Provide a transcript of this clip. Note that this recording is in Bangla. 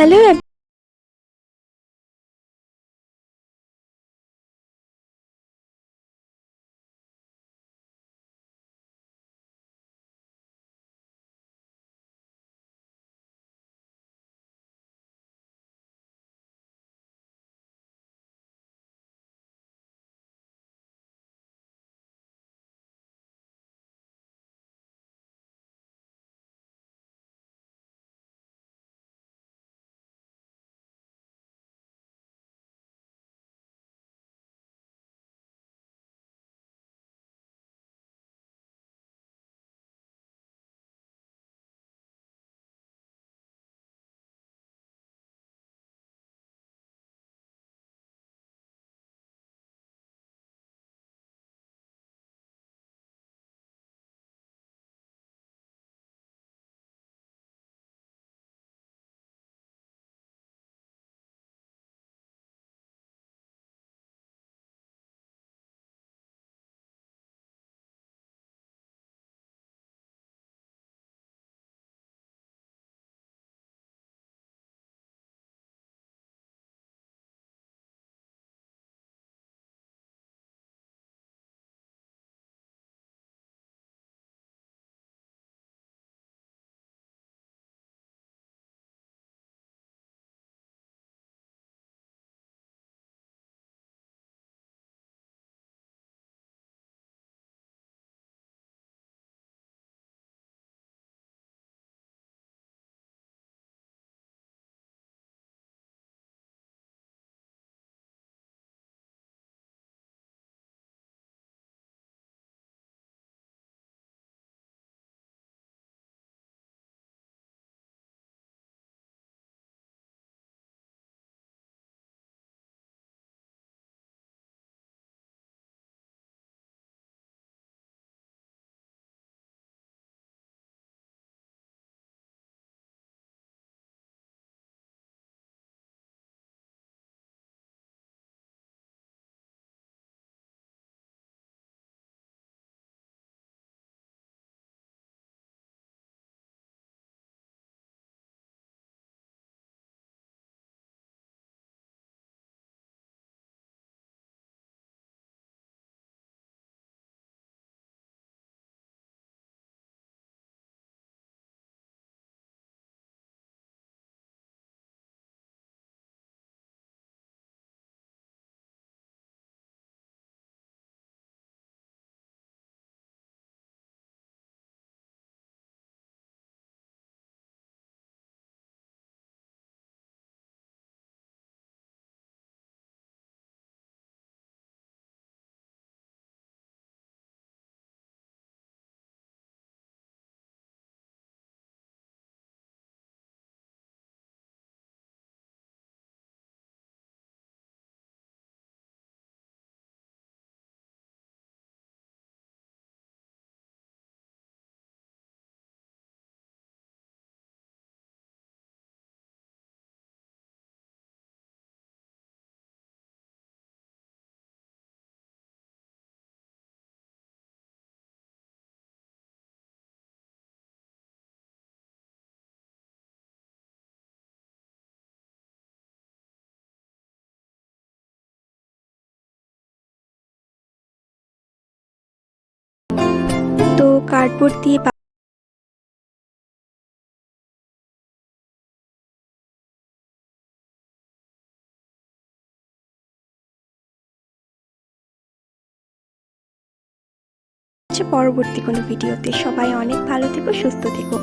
হ্যালো কার্ডবোর্ড দিয়ে পরবর্তী কোনো ভিডিওতে সবাই অনেক ভালো থেকো সুস্থ থেকো।